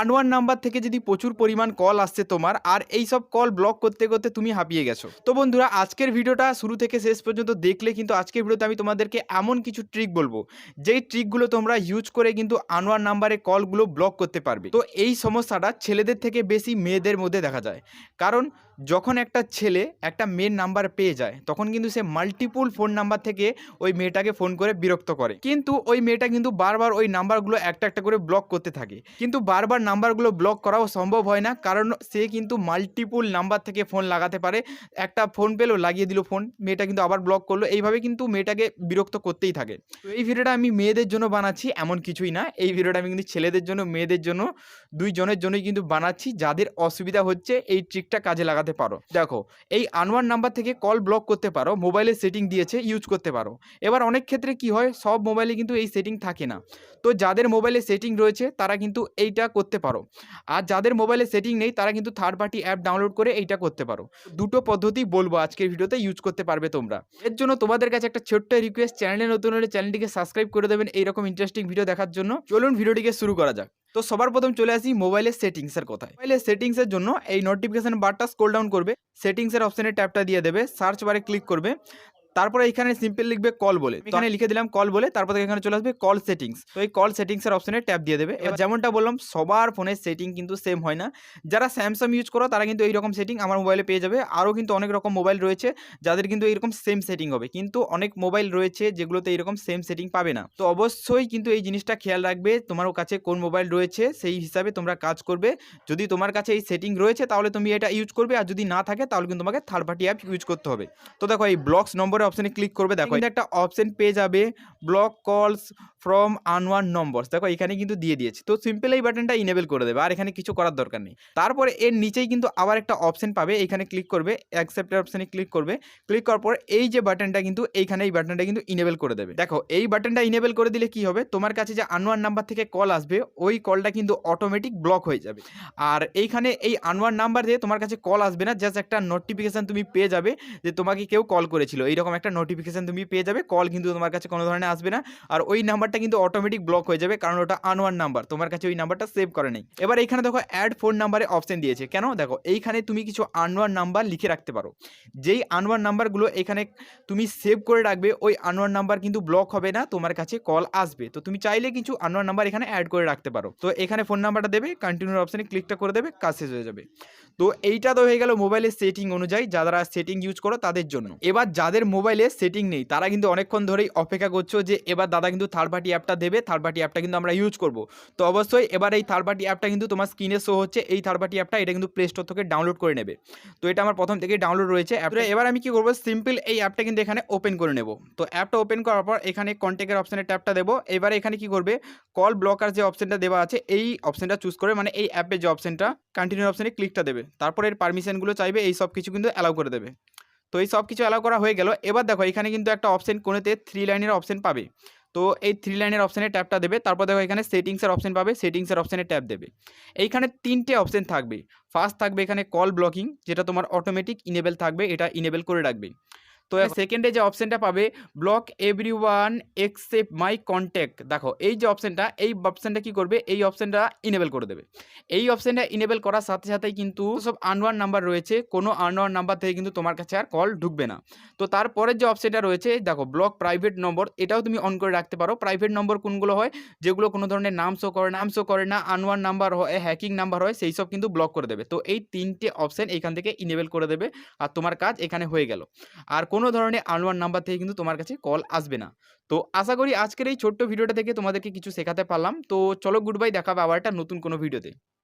আনওয়ান number থেকে যদি প্রচুর পরিমাণ কল আসছে তোমার, আর এই সব কল ব্লক করতে করতে তুমি হাঁপিয়ে গেছো। তো বন্ধুরা, আজকের ভিডিওটা শুরু থেকে শেষ পর্যন্ত দেখলে কিন্তু আজকের ভিডিওতে আমি তোমাদেরকে এমন কিছু ট্রিক বলব, যেই ট্রিকগুলো তোমরা ইউজ করে কিন্তু আনওয়ান নাম্বারে কলগুলো ব্লক করতে পারবে। তো এই সমস্যাটা ছেলেদের থেকে বেশি মেয়েদের মধ্যে দেখা যায়। কারণ যখন একটা ছেলে একটা মেয়ের নাম্বার পেয়ে যায়, তখন কিন্তু সে মাল্টিপুল ফোন নাম্বার থেকে ওই মেয়েটাকে ফোন করে বিরক্ত করে। কিন্তু ওই মেয়েটা কিন্তু বারবার ওই নাম্বারগুলো একটা একটা করে ব্লক করতে থাকে। কিন্তু বারবার নাম্বারগুলো ব্লক করাও সম্ভব হয় না। কারণ সে কিন্তু মাল্টিপুল নাম্বার থেকে ফোন লাগাতে পারে। একটা ফোন পেল, লাগিয়ে দিল ফোন মেয়েটা কিন্তু আবার ব্লক করল। এইভাবে কিন্তু মেয়েটাকে বিরক্ত করতেই থাকে। তো এই ভিডিওটা আমি মেয়েদের জন্য বানাচ্ছি, এমন কিছুই না। এই ভিডিওটা আমি কিন্তু ছেলেদের জন্য, মেয়েদের জন্য, দুইজনের জন্যই কিন্তু বানাচ্ছি। যাদের অসুবিধা হচ্ছে, এই ট্রিকটা কাজে লাগাতে পারো। দেখো, এই আনওয়ান নাম্বার থেকে কল ব্লক করতে পারো মোবাইলে সেটিং দিয়েছে ইউজ করতে পারো। এবার অনেক ক্ষেত্রে কি হয়, সব মোবাইলে কিন্তু এই সেটিং থাকে না। তো যাদের মোবাইলে সেটিং রয়েছে, তারা কিন্তু এইটা করতে পারো। আর যাদের মোবাইলে সেটিং নেই, তারা কিন্তু থার্ড পার্টি অ্যাপ ডাউনলোড করে এইটা করতে পারো। দুটো পদ্ধতি বলব আজকের ভিডিওতে ইউজ করতে পারবে তোমরা। এর জন্য তোমাদের কাছে একটা ছোট্ট রিকোয়েস্ট চ্যানেলে নতুন হলে চ্যানেলটিকে সাবস্ক্রাইব করে দেবেন এইরকম ইন্টারেস্টিং ভিডিও দেখার জন্য। চলুন ভিডিওটিকে শুরু করা যাক। তো সবার প্রথম চলে আসি মোবাইলের সেটিংসের কথায়। মোবাইলের সেটিংসের জন্য এই নোটিফিকেশন বারটা স্ক্রল ডাউন করবে। সেটিংসের অপশনে ট্যাপটা দিয়ে দেবে। সার্চ বারে ক্লিক করবে। তারপরে এখানে সিম্পল লিখবে কল বলে। এখানে লিখে দিলাম কল বলে তারপর এখানে চলে আসবে কল সেটিংস তো এই কল সেটিংসের অপশনে ট্যাপ দিয়ে দেবে। এবার যেমনটা বললাম সবার ফোনের সেটিং কিন্তু সেম হয় না। যারা স্যামসাং ইউজ করো তারা কিন্তু এইরকম সেটিং আমার মোবাইলে পেয়ে যাবে। আরও কিন্তু অনেক রকম মোবাইল রয়েছে যাদের কিন্তু এইরকম সেম সেটিং হবে। কিন্তু অনেক মোবাইল রয়েছে যেগুলোতে এইরকম সেম সেটিং পাবে না। তো অবশ্যই কিন্তু এই জিনিসটা খেয়াল রাখবে তোমার কাছে কোন মোবাইল রয়েছে সেই হিসাবে তোমরা কাজ করবে। যদি তোমার কাছে এই সেটিং রয়েছে তাহলে তুমি এটা ইউজ করবে। আর যদি না থাকে তাহলে কিন্তু তোমাকে থার্ড পার্টি অ্যাপ ইউজ করতে হবে। তো দেখো এই ব্লকস নম্বরের অপশনে ক্লিক করবে দেখো এখানে একটা অপশান পেয়ে যাবে ব্লক কলস ফ্রম আনওয়ান নম্বরস দেখো এখানে কিন্তু দিয়ে দিয়েছে। তো সিম্পল এই বাটনটা ইনেবল করে দেবে আর এখানে কিছু করার দরকার নেই। তারপরে এর নিচেই কিন্তু আবার একটা অপশন পাবে এখানে ক্লিক করবে অ্যাকসেপ্টের অপশানে ক্লিক করবে। ক্লিক করার পর এই যে বাটনটা কিন্তু এইখানে এই বাটনটা কিন্তু ইনেবল করে দেবে। দেখো এই বাটনটা ইনেবল করে দিলে কি হবে? তোমার কাছে যে আনওয়ান নাম্বার থেকে কল আসবে ওই কলটা কিন্তু অটোমেটিক ব্লক হয়ে যাবে। আর এইখানে এই আনওয়ান নাম্বার দিয়ে তোমার কাছে কল আসবে না জাস্ট একটা নোটিফিকেশান তুমি পেয়ে যাবে যে তোমাকে কেউ কল করেছিল। এইরকম একটা নোটিফিকেশান তুমি পেয়ে যাবে কল কিন্তু তোমার কাছে কোনো ধরনের আসবে না। আর ওই নাম্বারটা কিন্তু অটোমেটিক ব্লক হয়ে যাবে, কারণ ওটা আনওয়ান নাম্বার তোমার কাছে ওই নাম্বারটা সেভ করে নেই। এবার এইখানে দেখো অ্যাড ফোন নাম্বারে অপশন দিয়েছে। কেন? দেখো, এইখানে তুমি কিছু আনওয়ান নাম্বার লিখে রাখতে পারো। যেই আনওয়ান নাম্বারগুলো এখানে তুমি সেভ করে রাখবে, ওই আনওয়ান নাম্বার কিন্তু ব্লক হবে না, তোমার কাছে কল আসবে। তো তুমি চাইলে কিছু আনওয়ান নাম্বার এখানে অ্যাড করে রাখতে পারো। তো এখানে ফোন নাম্বারটা দেবে কন্টিনিউর অপশনে ক্লিকটা করে দেবে, কাজ শেষ হয়ে যাবে। তো এইটা তো হয়ে গেল মোবাইলের সেটিং অনুযায়ী, যারা সেটিং ইউজ করো তাদের জন্য। এবার যাদের মোবাইলে সেটিং নেই। তারা কিন্তু অনেকক্ষণ ধরেই অপেক্ষা করছ যে এবার দাদা কিন্তু থার্ড পার্টি অ্যাপটা দেবে থার্ড পার্টি অ্যাপটা কিন্তু আমরা ইউজ করব। তো অবশ্যই এবার এই থার্ড পার্টি অ্যাপটা কিন্তু তোমার স্ক্রিনে শো হচ্ছে, এই থার্ড পার্টি অ্যাপটা এটা কিন্তু প্লে স্টোর থেকে ডাউনলোড করে নেবে। তো এটা আমার প্রথম থেকেই ডাউনলোড রয়েছে অ্যাপটা এবার আমি কি করব সিম্পল এই অ্যাপটা কিন্তু এখানে ওপেন করে নেব। তো অ্যাপটা ওপেন করার পর এখানে কন্ট্যাক্টের অপশানে ট্যাপটা দেবো। এবারে এখানে কি করবে কল ব্লকার যে অপশানটা দেওয়া আছে, এই অপশানটা চুজ করে মানে এই অ্যাপের যে অপশনটা কন্টিনিউ অপশানে ক্লিকটা দেবে। তারপর এর পারমিশনগুলো চাইবে, এই সব কিছু কিন্তু অ্যালাউ করে দেবে। তো এই সব কিছু অ্যালাউ করা হয়ে গেল। এবার দেখো, এখানে কিন্তু একটা অপশন কোনেতে থ্রি লাইনের অপশন পাবে। তো এই থ্রি লাইনের অপশানে ট্যাপটা দেবে। তারপর দেখো, এখানে সেটিংসের অপশন পাবে। সেটিংসের অপশানে ট্যাপ দেবে। এইখানে তিনটে অপশন থাকবে। ফার্স্ট থাকবে এখানে কল ব্লকিং যেটা তোমার অটোমেটিক ইনেবেল থাকবে। এটা ইনেবেল করে রাখবে। তো সেকেন্ডে যে অপশনটা পাবে block every one except my contact দেখো এই যে অপশনটা এই অপশনটা কি করবে? এই অপশনটা ইনেবল করে দেবে। এই অপশনটা ইনেবল করার সাথে সাথেই কিন্তু সব আনওয়ান নাম্বার রয়েছে। কোনো আনওয়ান নাম্বার থেকে কিন্তু তোমার কাছে আর কল ঢুকবে না। তো তারপরের যে অপশানটা রয়েছে দেখো ব্লক প্রাইভেট নম্বর এটাও তুমি অন করে রাখতে পারো। প্রাইভেট নম্বর কোনগুলো হয়? যেগুলো কোনো ধরনের নাম শো করে নাম শো করে না আনওয়ান নাম্বার হয় হ্যাকিং নাম্বার হয় সেই সব কিন্তু ব্লক করে দেবে। তো এই তিনটে অপশান এখান থেকে ইনেবল করে দেবে। আর তোমার কাজ এখানে হয়ে গেল। আর কোনো ধরনের আনওয়ান নাম্বার থেকে কিন্তু তোমার কাছে কল আসবে না। তো আশা করি আজকের এই ছোট্ট ভিডিওটা থেকে তোমাদেরকে কিছু শেখাতে পারলাম। তো চলো গুড বাই দেখাবে আবার একটা নতুন কোনো ভিডিওতে।